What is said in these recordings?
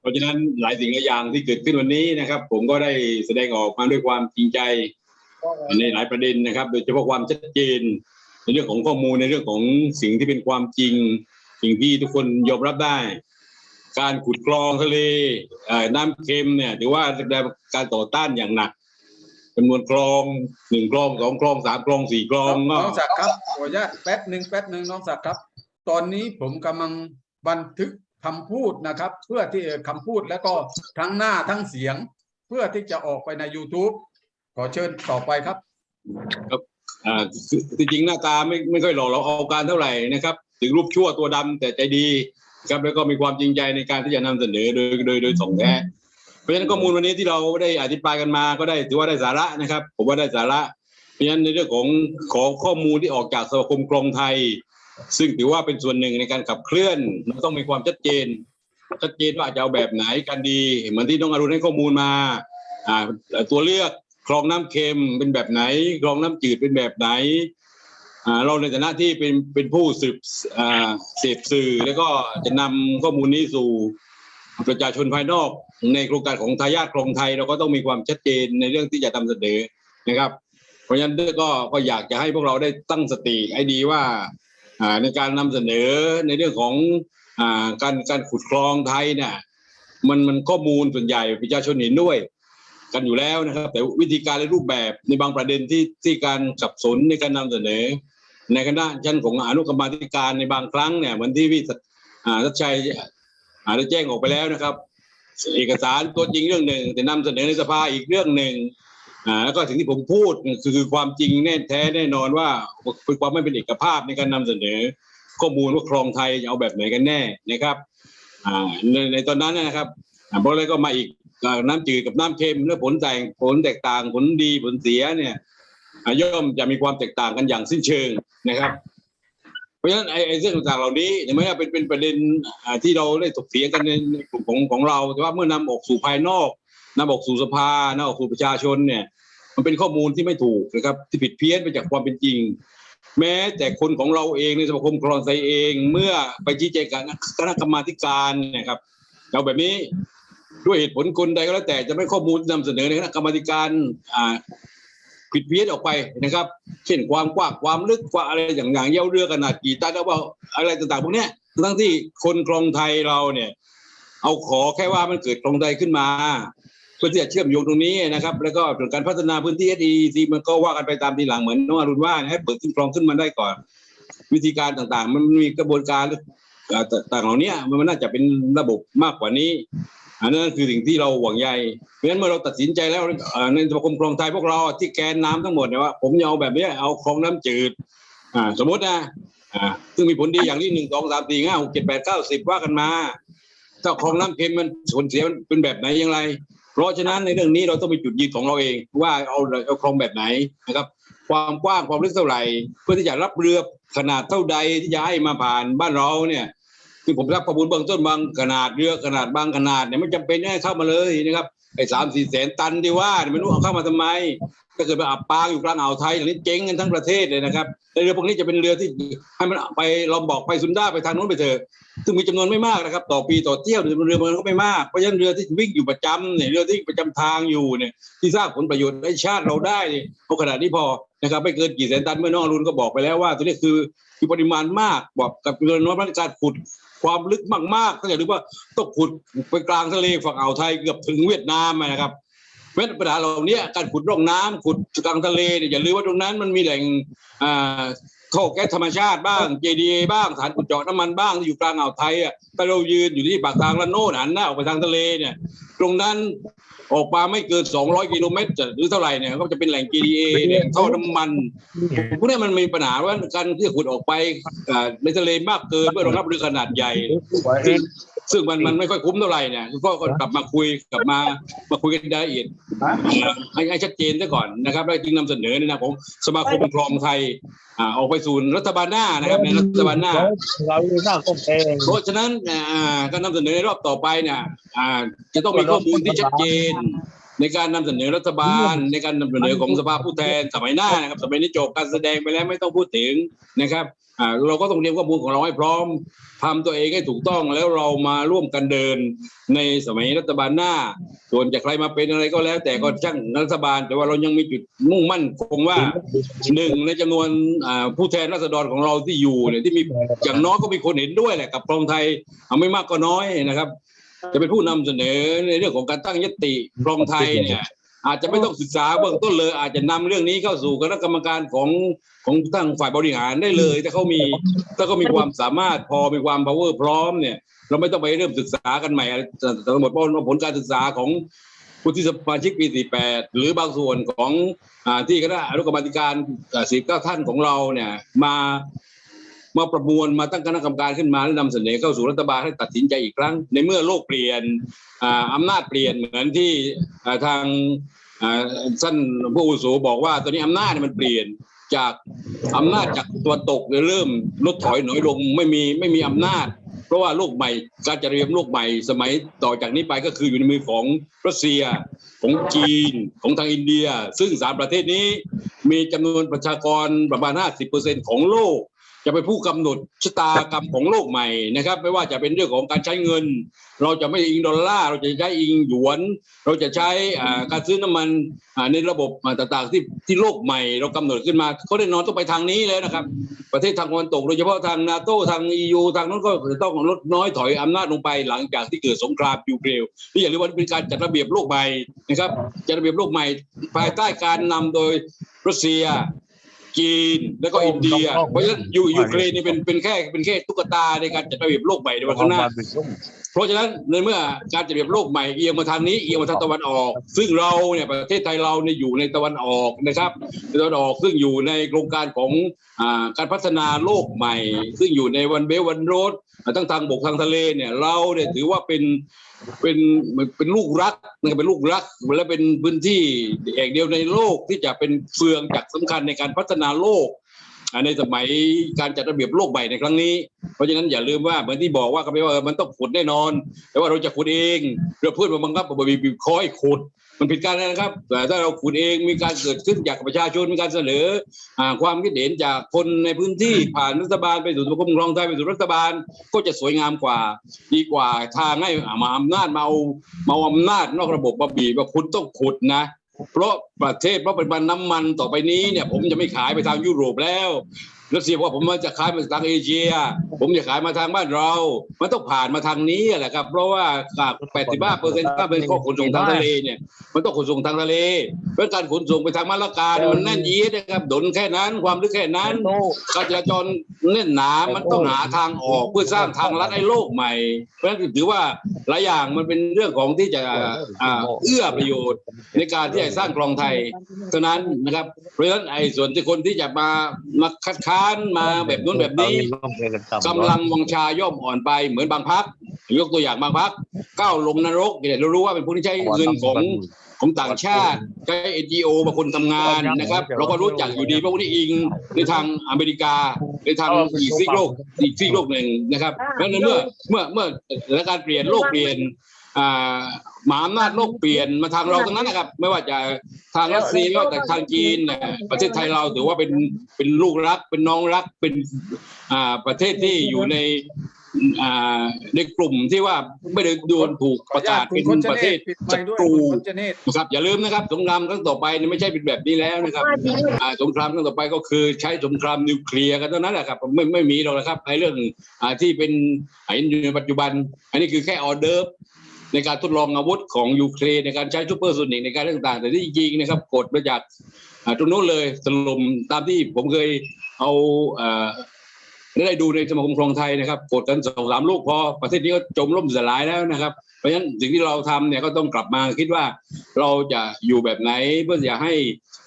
เพราะฉะนั้นหลายสิ่งหลายอย่างที่เกิดขึ้นวันนี้นะครับ ผมก็ได้แสดงออกมาด้วยความจริงใจในหลายประเด็นนะครับ โดยเฉพาะความชัดเจน ในเรื่องของข้อมูลในเรื่องของสิ่งที่เป็นความจริง สิ่งที่ทุกคนยอมรับได้ การขุดคลองทะเลเอ่อน้ำเค็มเนี่ยถือว่าได้การต่อต้านอย่างหนักจำนวนคลองหนึ่งคลองสองคลองสามคลองสี่คลองก็น้องศักดิ์ครับขออนุญาตแป๊บหนึ่งแป๊บหนึ่งน้องศักดิ์ครับ ตอนนี้ผมกำลังบันทึก คำพูดนะครับ เพื่อที่คำพูดแล้วก็ทั้งหน้าทั้งเสียง เพื่อที่จะออกไปใน YouTube ขอเชิญต่อไปครับอ่าคือจริงๆหน้าตาไม่ไม่ค่อยหล่อเราเอาการเท่าไหร่นะครับ ถึงรูปชั่วตัวดำแต่ใจดีครับแล้วก็มีความจริงใจในการที่จะนำเสนอโดยโดยโดยส่องแท้เพราะฉะนั้นข้อมูลวันนี้ที่เราได้อธิบายกันมาก็ได้ถือว่าได้สาระนะครับ ผมว่าได้สาระ เพราะฉะนั้นในเรื่องของของข้อมูลที่ออกจากสมาคมคลองไทย ซึ่งถือว่าเป็นส่วนหนึ่งในการขับเคลื่อนมันต้องมีความชัดเจน ชัดเจนว่าจะเอาแบบไหนกันดี เหมือนที่น้องอรุณให้ข้อมูลมาอ่าตัวเลือกคลองน้ำเค็มเป็นแบบไหนคลองน้ำจืดเป็นแบบไหนอ่าเราในฐานะที่เป็นเป็นผู้สืบอ่าเสพสื่อ แล้วก็จะนำข้อมูลนี้สู่ประชาชนภายนอกในโครงการของทายาทคลองไทย เราก็ต้องมีความชัดเจนในเรื่องที่จะนำเสนอนะครับ เพราะฉะนั้นก็ก็อยากจะให้พวกเราได้ตั้งสติให้ดีว่า ในการนำเสนอในเรื่องของอการการขุดคลองไทยเนี่ยมันมันข้อมูลส่วนใหญ่ประชาชนเห็นด้วย กันอยู่แล้วนะครับ แต่วิธีการและรูปแบบในบางประเด็นที่ที่การสับสนในการนำเสนอ ในคณะชั้นของอนุกรรมาธิการในบางครั้งเนี่ยเหมือนที่พี่สัตอ่าทัชชัยอาได้แจ้งออกไปแล้วนะครับ เอกสารตัวจริงเรื่องหนึ่ง แต่นำเสนอในสภาอีกเรื่องหนึ่ง อ่าแล้วก็สิ่งที่ผมพูดคือความจริงแน่แท้แน่นอนว่าเป็นความไม่เป็นเอกภาพในการนำเสนอ ข้อมูลว่าคลองไทยจะเอาแบบไหนกันแน่นะครับอ่าในในตอนนั้นนะครับเพราะอะไรก็มาอีกน้ำจืดกับน้ำเค็มแล้วผลแต่งผลแตกต่างผลดีผลเสียเนี่ยย่อมจะมีความแตกต่างกันอย่างสิ้นเชิงนะครับ เพราะฉะนั้นไอ้เรื่องต่างๆเหล่านี้ถึงแม้ว่าเป็นเป็นประเด็นอ่าที่เราได้ถกเถียงกันในกลุ่มของของเราแต่ว่าเมื่อนำออกสู่ภายนอก นำออกสู่สภานำออกสู่ประชาชนเนี่ยมันเป็นข้อมูลที่ไม่ถูกนะครับที่ผิดเพี้ยนไปจากความเป็นจริง แม้แต่คนของเราเองในสมาคมคลองไซเองเมื่อไปชี้แจงกับคณะกรรมาธิการเนะครับเอาแบบนี้ด้วยเหตุผลคนใดก็แล้วแต่จะไม่ข้อมูลนำเสนอในคณะกรรมาธิการอ่าผิดเพี้ยนออกไปนะครับ เช่นความกว้างความลึกกว่าอะไรอย่างอย่างเย้าเรือขนาดกี่ตันแล้วว่าอะไรต่างๆพวกนี้ทั้งที่คนคลองไทยเราเนี่ย เอาขอแค่ว่ามันเกิดคลองไทยขึ้นมา เพื่อที่จะเชื่อมโยงตรงนี้นะครับ แล้วก็ส่วนการพัฒนาพื้นที่ SEC มันก็ว่ากันไปตามทีหลังเหมือนน้องอรุณว่าให้เปิดขึ้นคลองขึ้นมาได้ก่อน วิธีการต่างๆ มันมีกระบวนการต่างๆเหล่านี้มันน่าจะเป็นระบบมากกว่านี้อันนั้นคือสิ่งที่เราหวังใยเพราะฉะนั้นเมื่อเราตัดสินใจแล้วในสมาคมคลองไทยพวกเราที่แกนน้ำทั้งหมดเนี่ยว่าผมจะเอาแบบนี้เอาคลองน้ำจืดอ่าสมมตินะอ่าซึ่งมีผลดีอย่างที่หนึ่งสองสามสี่ห้าหกเจ็ดแปดเก้าสิบว่ากันมา ถ้าคลองน้ำเค็มมันผลเสียมันเป็นแบบไหนอย่างไร เพราะฉะนั้นในเรื่องนี้เราต้องมีจุดยืนของเราเอง ว่าเอาเอาคลองแบบไหนนะครับ ความกว้างความลึกเท่าไหร่ เพื่อที่จะรับเรือขนาดเท่าใดที่จะให้มาผ่านบ้านเราเนี่ยคือผมรับประมูลเบื้องต้นบางขนาดเรือขนาดบางขนาดเนี่ยไม่จำเป็นให้เข้ามาเลยนะครับ ไอ้สามสี่แสนตันที่ว่าเนี่ยไม่รู้เอาเข้ามาทำไม ถ้าเกิดไปอับปางอยู่กลางอ่าวไทยอย่างนี้เจ๊งกันทั้งประเทศเลยนะครับเรือพวกนี้จะเป็นเรือที่ให้มันไปลอมบอกไปซุนด้าไปทางโน้นไปเถอะซึ่งมีจำนวนไม่มากนะครับ ต่อปีต่อเที่ยวจำนวนเรือมันก็ไม่มาก เพราะฉะนั้นเรือที่วิ่งอยู่ประจำเนี่ยเรือที่ประจำทางอยู่เนี่ยที่สร้างผลประโยชน์ให้ชาติเราได้เนี่ยเอาขนาดนี้พอนะครับไม่เกินกี่แสนตันเมื่อน้องรุณก็บอกไปแล้วว่าตัวนี้คือคือปริมาณมากบอกกับเรือน้อยพัฒการขุด ความลึกมากๆก็อย่าลืมว่าต้องขุดไปกลางทะเลฝั่งอ่าวไทยเกือบถึงเวียดนามนะครับเพราะปัญหาเหล่านี้การขุดร่องน้ำขุดกลางทะเลเนี่ยอย่าลืมว่าตรงนั้นมันมีแหล่งอ่าท่อแก๊สธรรมชาติบ้าง JDA บ้างฐานขุดเจาะน้ำมันบ้างที่อยู่กลางอ่าวไทยอะแต่เรายืนอยู่ที่ปากทางละโน่นหันหน้าออกไปทางทะเลเนี่ย ตรงนั้นออกมาไม่เกิน 200 กิโลเมตรจะหรือเท่าไหร่เนี่ยก็จะเป็นแหล่ง JDA เนี่ยท่อน้ำมันพวกเนี้ยมันมีปัญหาว่าการที่จะขุดออกไปอ่าในทะเลมากเกินเพื่อรองรับเรือขนาดใหญ่ ซึ่งซึ่งมันมันไม่ค่อยคุ้มเท่าไหร่เนี่ยก็ก็กลับมาคุยกลับมามาคุยกันรายละเอียดให้ให้ชัดเจนซะก่อนนะครับแล้วจึงนำเสนอในนามของสมาคมคลองไทยอ่าออกไปสู่รัฐบาลหน้านะครับในรัฐบาลหน้าเราหน้าก้มเองเพราะฉะนั้นอ่าการนำเสนอในรอบต่อไปเนี่ยอ่าจะต้องมีข้อมูลที่ชัดเจน ในการนำเสนอรัฐบาล ในการนำเสนอของสภาผู้แทนสมัยหน้านะครับ สมัยนี้จบการแสดงไปแล้วไม่ต้องพูดถึงนะครับอ่าเราก็ต้องเตรียมข้อมูลของเราให้พร้อมทำตัวเองให้ถูกต้องแล้วเรามาร่วมกันเดินในสมัยรัฐบาลหน้า ส่วนจะใครมาเป็นอะไรก็แล้ว แต่ก็ช่างรัฐบาล แต่ว่าเรายังมีจุดมุ่งมั่นคงว่าหนึ่งในจำนวนอ่าผู้แทนราษฎรของเราที่อยู่เนี่ยที่มีอย่างน้อยก็มีคนเห็นด้วยแหละกับครองไทยเอาไม่มากก็น้อยนะครับ จะเป็นผู้นำเสนอในเรื่องของการตั้งยติครองไทยเนี่ยอาจจะไม่ต้องศึกษาเบื้องต้นเลย อาจจะนำเรื่องนี้เข้าสู่คณะกรรมการของของทางฝ่ายบริหารได้เลย ถ้าเขามีถ้าเขามีความสามารถพอมีความ power พร้อมเนี่ยเราไม่ต้องไปเริ่มศึกษากันใหม่ทั้งหมดเพราะผลการศึกษาของผู้ที่สมาชิกปี 48 หรือบางส่วนของอที่คณะอนุกรรมธิการสิบเก้าท่านของเราเนี่ยมา มาประมวลมาตั้งคณะกรรมการขึ้นมาและนำเสนอเข้าสู่รัฐบาลให้ตัดสินใจอีกครั้ง ในเมื่อโลกเปลี่ยนอ่าอำนาจเปลี่ยนเหมือนที่ทางท่านผู้อุโสบอกว่าตอนนี้อำนาจมันเปลี่ยนจากอำนาจจากตัวตกเริ่มลดถอยหน่อยลงไม่มีไม่มีอำนาจ เพราะว่าโลกใหม่การจัดระเบียบโลกใหม่สมัยต่อจากนี้ไปก็คืออยู่ในมือของรัสเซียของจีนของทางอินเดีย ซึ่งสามประเทศนี้มีจำนวนประชากรประมาณ 50%ของโลก จะเป็นผู้กำหนดชะตากรรมของโลกใหม่นะครับ ไม่ว่าจะเป็นเรื่องของการใช้เงิน เราจะไม่อิงดอลลาร์เราจะใช้อิงหยวน เราจะใช้การซื้อน้ำมันในระบบต่างๆที่ที่โลกใหม่ เรากำหนดขึ้นมาเขาได้นอนต้องไปทางนี้แล้วนะครับ ประเทศทางตะวันตกโดยเฉพาะทางนาโตทางยูทางนั้นก็จะต้องลดน้อยถอยอำนาจลงไปหลังจากที่เกิดสงครามยูเครนนี่อย่าลืมว่าเป็นการจัดระเบียบโลกใหม่นะครับจัดระเบียบโลกใหม่ภายใต้การนำโดยรัสเซีย จีนแล้วก็อินเดีย เพราะฉะนั้นยูยูเครนนี่เป็นเป็นแค่เป็นแค่ตุ๊กตาในการจัดระเบียบโลกใหม่ในวันข้างหน้า เพราะฉะนั้นในเมื่อการจัดระเบียบโลกใหม่เอียงมาทางนี้เอียงมาทางตะวันออก ซึ่งเราเนี่ยประเทศไทยเราเนี่ยอยู่ในตะวันออกนะครับในตะวันออกซึ่งอยู่ในโครงการของอ่าการพัฒนาโลกใหม่ ซึ่งอยู่ในวันเบลวันโรดทั้งทางบกทางทะเลเนี่ยเราเนี่ยถือว่าเป็นเป็นเป็นลูกรักนะครับเป็นลูกรักและเป็นพื้นที่แห่งเดียวในโลกที่จะเป็นเฟืองจากสำคัญในการพัฒนาโลกอ่า ในสมัยการจัดระเบียบโลกใหม่ในครั้งนี้ เพราะฉะนั้นอย่าลืมว่าเหมือนที่บอกว่าก็ไม่ว่ามันต้องขุดแน่นอน แต่ว่าเราจะขุดเองเราเพื่อนมาบังคับมาบีบคอยขุด มันผิดกันนะครับ แต่ถ้าเราขุดเองมีการเกิดขึ้นจากประชาชนมีการเสนอความคิดเห็นจากคนในพื้นที่ผ่านรัฐบาลไปสู่สมาคมรองไทยไปสู่รัฐบาล ก็จะสวยงามกว่า ดีกว่าทางให้อ่ามาอำนาจมาเอามาอาอำนาจนอกระบบมาบีบว่าคุณต้องขุดนะ เพราะประเทศเพราะเป็นบันน้ำมันต่อไปนี้เนี่ย ผมจะไม่ขายไปทางยุโรปแล้ว รัสเซียว่าผมว่าจะขายมาทางเอเชีย ผมจะขายมาทางบ้านเรา มันต้องผ่านมาทางนี้แหละครับ เพราะว่า85เปอร์เซ็นต์ถ้าเป็นข้อขนส่งทางทะเลเนี่ย มันต้องขนส่งทางทะเล เพราะการขนส่งไปทางมะละกาเนี่ยมันแน่นยีดนะครับดนแค่นั้น ความลึกแค่นั้นการจราจรแน่นหนา มันต้องหาทางออกเพื่อสร้างทางลัดให้โลกใหม่ เพราะฉะนั้นถือว่าหลายอย่างมันเป็นเรื่องของที่จะเอื้อประโยชน์ในการที่จะสร้างคลองไทยเท่านั้นนะครับ เพราะฉะนั้นไอ้ส่วนที่คนที่จะมามาคัดค้านมาแบบนู้นแบบนี้กำลังวังชาย่อมอ่อนไปเหมือนบางพักยกตัวอย่างบางพักก้าวลงนรกเนี่ยเรารู้ว่าเป็นผู้ที่ใช้เงินของของต่างชาติใช้ NGO บางคนทำงานนะครับ เราก็รู้จักอยู่ดีเพราะว่านี่อิงในทางอเมริกาในทางอีกซีกโลกอีกซีกโลกหนึ่งนะครับเพราะฉะนั้นเมื่อเมื่อเมื่อสถานการณ์เปลี่ยนโลกเปลี่ยน อ่ามหาอำนาจโลกเปลี่ยนมาทางเราทั้งนั้นนะครับ ไม่ว่าจะทางรัสเซียไม่ว่าแต่ทางจีนเนี่ยประเทศไทยเราถือว่าเป็นเป็นลูกรัก เป็นน้องรักเป็นอ่าประเทศที่อยู่ในอ่าในกลุ่มที่ว่าไม่ได้โดนถูกประกาศเป็นประเทศปิดไมศัค์ด้วยตรูคุณชเนศนะครับอย่าลืมนะครับสงครามครั้งต่อไปเนี่ยไม่ใช่เป็นแบบนี้แล้วนะครับอ่าสงครามครั้งต่อไปก็คือใช้สงครามนิวเคลียร์กันเท่านั้นแหละครับไม่ไม่มีหรอกนะครับไอ้เรื่องอ่าที่เป็นไอ้อยู่ในปัจจุบัน อันนี้คือแค่ออเดอร์ฟ ในการทดลองอาวุธของยูเครนในการใช้ซูเปอร์โซนิกในการต่างๆ แต่ที่จริงนะครับกดมาจากตรงโน้นเลยถล่มตามที่ผมเคยเอาอ่าได้ดูในสมาคมครองไทยนะครับกดกันสองสามลูกพอประเทศนี้ก็จมล่มสลายแล้วนะครับ เพราะฉะนั้นสิ่งที่เราทำเนี่ยก็ต้องกลับมาคิดว่าเราจะอยู่แบบไหนเพื่อจะให้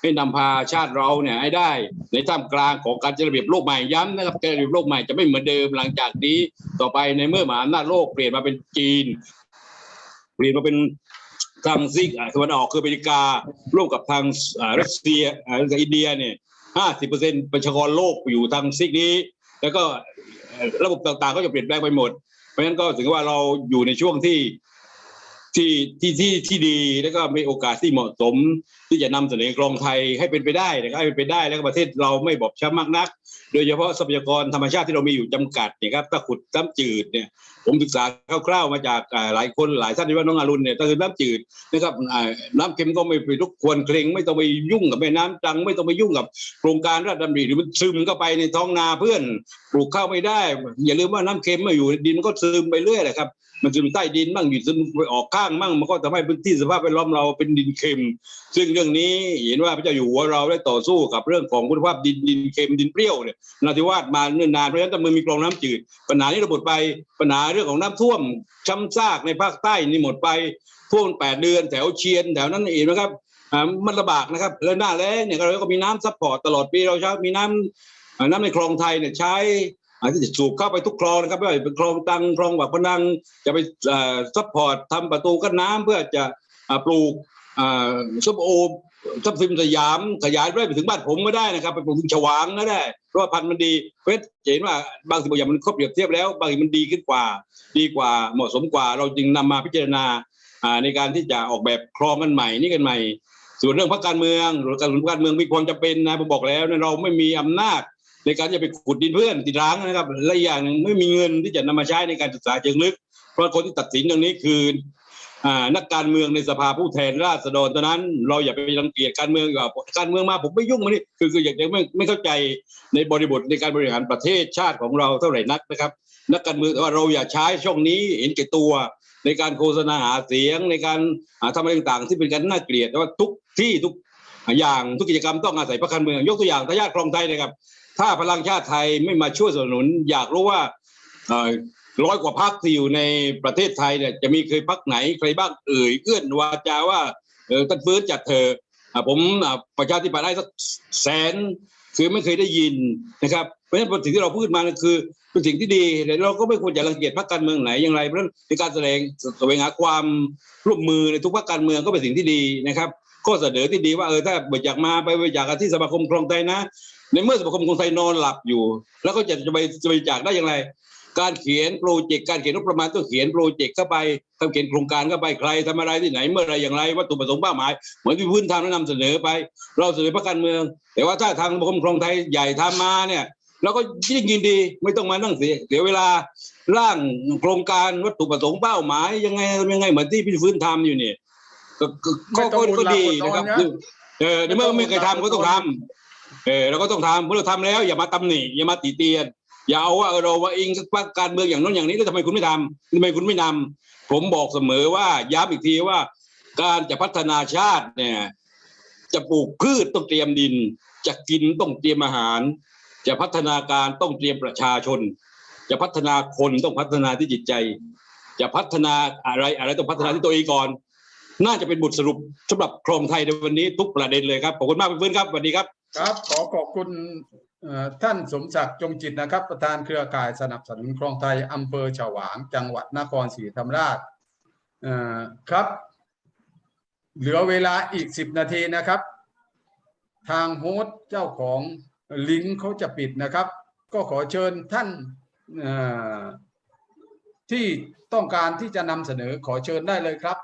ให้นำพาชาติเราเนี่ยให้ได้ ในท่ามกลางของการจัดระเบียบโลกใหม่ย้ำนะครับการระเบียบโลกใหม่จะไม่เหมือนเดิมหลังจากนี้ ต่อไปในเมื่อมหาอำนาจโลกเปลี่ยนมาเป็นจีน เปลี่ยนมาเป็นทางซีกอ่าตะวันออกคืออเมริการ่วมกับทางอ่ารัสเซียอ่าอินเดียเนี่ยห้าสิบเปอร์เซ็นต์ประชากรโลกอยู่ทางซีกนี้ แล้วก็ระบบต่างๆก็จะเปลี่ยนแปลงไปหมด เพราะฉะนั้นก็ถือว่าเราอยู่ในช่วงที่ ที่ที่ที่ที่ดีแล้วก็มีโอกาสที่เหมาะสม ที่จะนำเสนอกรองไทยให้เป็นไปได้นะครับให้เป็นไปได้แล้วก็ประเทศเราไม่บอบช้ำมากนัก โดยเฉพาะทรัพยากรธรรมชาติที่เรามีอยู่จำกัดเนี่ยครับถ้าขุดน้ำจืดเนี่ยผมศึกษาคร่าวๆมาจากหลายคนหลายท่านที่ว่าน้องอรุณเนี่ยถ้าคือน้ำจืดนะครับน้ำเค็มก็ไม่ไปทุกควรเคร่งไม่ต้องไปยุ่งกับแม่น้ำตรังไม่ต้องไปยุ่งกับโครงการราชดำริหรือมันซึมเข้าไปในท้องนาเพื่อนปลูกข้าวไม่ได้ อย่าลืมว่าน้ำเค็มมาอยู่ในดินมันก็ซึมไปเรื่อยแหละครับมันซึมใต้ดินบ้างอยู่ซึมไปออกข้างางมั่งมันก็ทำให้พื้นที่สภาพแวดล้อมเราเป็นดินเค็ม ซึ่งเรื่องนี้เห็นว่าพระเจ้าอยู่หัวเราได้ต่อสู้กับเรื่องของคุณภาพดินดินเค็มดินเปรี้ยวเนี่ยนาทิวาสมาเนิ่นนานเพราะฉะนั้นถ้ามันมีกรองน้ำจืด ปัญหานี้เราหมดไปปัญหาเรื่องของน้ำท่วมช้ำซากในภาคใต้นี่หมดไปท่วมแปดเดือนแถวเชียนแถวนั้นเองนะครับมันลำบากนะครับแล้วหน้าแล้งเนี่ยเราก็มีน้ำซัพพอร์ตตลอดปีเราใช้มีน้ำอ่าน้ำในคลองไทยเนี่ยใช้าจจะสูบเข้าไปทุกคลองนะครับไม่ว่าจะเป็นคลองตังคลองบักพนังจะไปซัพพอร์ตทำประตูกั้นน้ำเพื่อจะปลูกอ่าส้มโอทับทิมสยามขยายไปถึงบ้านผมก็ได้นะครับไปปลูกถึงฉวางก็ได้เพราะว่าพันธุ์มันดีเพราะเห็นว่าบางสิ่งบางอย่างมันครบเปรียบเทียบแล้ว บางสิ่งมันดีขึ้นกว่า ดีกว่าเหมาะสมกว่า เราจึงนำมาพิจารณาในการที่จะออกแบบคลองกันใหม่นี่กันใหม่ ส่วนเรื่องพรรคการเมืองหรือการเมืองการเมืองมีความจำเป็นนะผมบอกแล้วนะเราไม่มีอำนาจ ในการจะไปขุดดินเพื่อนติดร้างนะครับและอีกอย่างหนึ่งไม่มีเงินที่จะนำมาใช้ในการศึกษาเชิงลึก เพราะคนที่ตัดสินตรงนี้คือนักการเมืองในสภาผู้แทนราษฎรตอนนั้น เราอย่าไปรังเกียจการเมืองว่าการเมืองมาผมไม่ยุ่งมันนี่คือคืออยากจะไม่ไม่เข้าใจในบริบทในการบริหารประเทศชาติของเราเท่าไหร่นักนะครับ นักการเมืองว่าเราอย่าใช้ช่องนี้เห็นแก่ตัวในการโฆษณาหาเสียงในการทำอะไรต่างๆ ที่เป็นการน่าเกลียดแต่ว่าทุกที่ทุกอย่างทุกกิจกรรมต้องอาศัยพรรคการเมืองยกตัวอย่างทายาทครองไทยนะครับ ถ้าพลังชาติไทยไม่มาช่วยสนับสนุน อยากรู้ว่าร้อยกว่าพักที่อยู่ในประเทศไทยเนี่ยจะมีเคยพักไหนใครบ้างเอ่ยเอื้อนวาจาว่าเออท่านฟื้นจัดเธอะผมประชาธิปัตย์ได้สักแสนคือไม่เคยได้ยินนะครับเพราะฉะนั้นสิ่งที่เราพูดมานะคือเป็นสิ่งที่ดีแต่เราก็ไม่ควรจะรังเกียจพรรคการเมืองไหนอย่างไรเพราะฉะนั้นในการแสดงแสวงหาความร่วมมือในทุกพรรคการเมืองก็เป็นสิ่งที่ดีนะครับข้อเสนอที่ดีว่าเออถ้าบริจาคมาไปบริจาคกันที่สมาคมครองไทยนะ ในเมื่อสมาคมคนไทยนอนหลับอยู่ แล้วก็จะจะไปจะบริจาคได้อย่างไร การเขียนโปรเจกต์การเขียนงบประมาณต้องเขียนโปรเจกต์เข้าไปทำเขียนโครงการเข้าไปใครทำอะไรที่ไหนเมื่อไรอย่างไรวัตถุประสงค์เป้าหมายเหมือนที่พื้นทางแนะนำเสนอไป เราเสนอพรรคการเมือง แต่ว่าถ้าทางสมาคมครองไทยใหญ่ทำมาเนี่ยเราก็ยิ่งยินดีไม่ต้องมานั่งเสียเสียเวลาร่างโครงการวัตถุประสงค์เป้าหมาย ยังไงยังไงเหมือนที่พี่ฟื้นทำอยู่เนี่ยก็ก็ก็ก็ก็ดีนะครับเออในเมื่อไม่เคยทำก็ต้องทำ เออเราก็ต้องทำเมื่อเราทำแล้วอย่ามาตำหนิอย่ามาติเตียน อย่าเอาว่าเออเราว่าเองพรรคการเมืองอย่างโน้นอย่างนี้แล้วทำไมคุณไม่ทำทำไมคุณไม่นำผมบอกเสมอว่าย้ำอีกทีว่า การจะพัฒนาชาติเนี่ย จะปลูกพืชต้องเตรียมดิน จะกินต้องเตรียมอาหาร จะพัฒนาการต้องเตรียมประชาชน จะพัฒนาคนต้องพัฒนาที่จิตใจ จะพัฒนาอะไรอะไรต้องพัฒนาที่ตัวเองก่อนน่าจะเป็นบทสรุปสำหรับครองไทยในวันนี้ทุกประเด็นเลยครับ ขอบคุณมากเพื่อนๆครับสวัสดีครับ ครับขอขอบคุณท่านสมศักดิ์จงจิตนะครับ ประธานเครือข่ายสนับสนุนคลองไทยอำเภอฉวาง จังหวัดนครศรีธรรมราชครับ เหลือเวลาอีกสิบนาทีนะครับ ทางโฮสต์เจ้าของลิงก์เขาจะปิดนะครับ ก็ขอเชิญท่านที่ต้องการที่จะนำเสนอขอเชิญได้เลยครับ